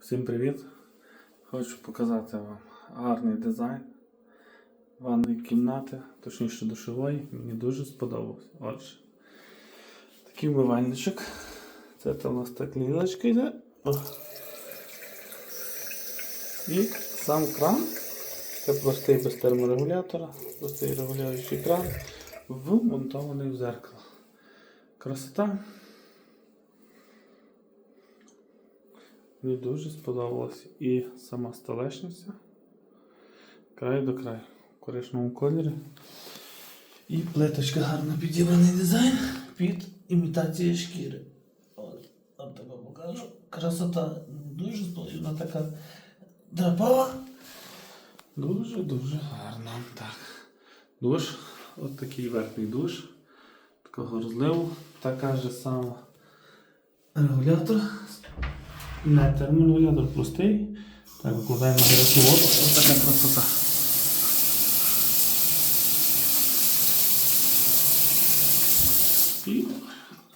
Всім привіт! Хочу показати вам гарний дизайн ванної кімнати, точніше душової. Мені дуже сподобався. Отже, такий вмивальничок. Це там у нас так ліночка йде. І сам кран. Це простий без терморегулятора, простий регулюючий кран, вмонтований в зеркало. Красота. Мені дуже сподобалась і сама столешниця. Край до краю. В коричневому кольорі. І плиточка гарно підібраний дизайн під імітацію шкіри. От, тебе покажу. Красота дуже сподобалась. Така драпава. Дуже-дуже гарно. Так. Душ. От такий верхній душ. Такого розливу. Така ж сама регулятор. Не терморегулятор простий. Так, викладаємо на гарячу воду. Ось така красота. І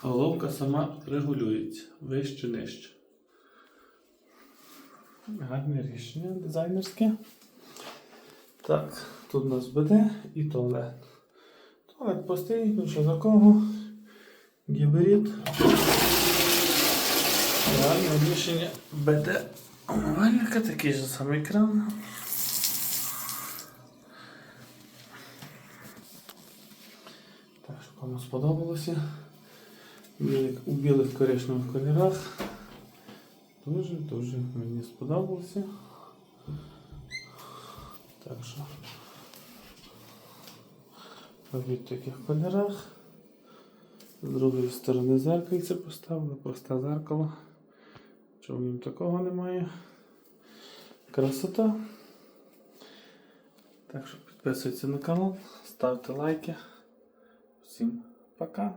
головка сама регулюється. Вище нижче. Гарне рішення дизайнерське. Так, тут у нас БД і туалет. Туалет простий, нічого такого. Гібрид. Реальне рішення БД омивальника, такий же самий кран. Так, що кому сподобалося. У білих коричневих кольорах. Дуже-дуже мені сподобалося. Так що в таких кольорах. З другої сторони зеркальце поставили, просте зеркало. Чого в ньому такого немає. Красота. Так що підписуйтесь на канал, ставте лайки. Всім пока.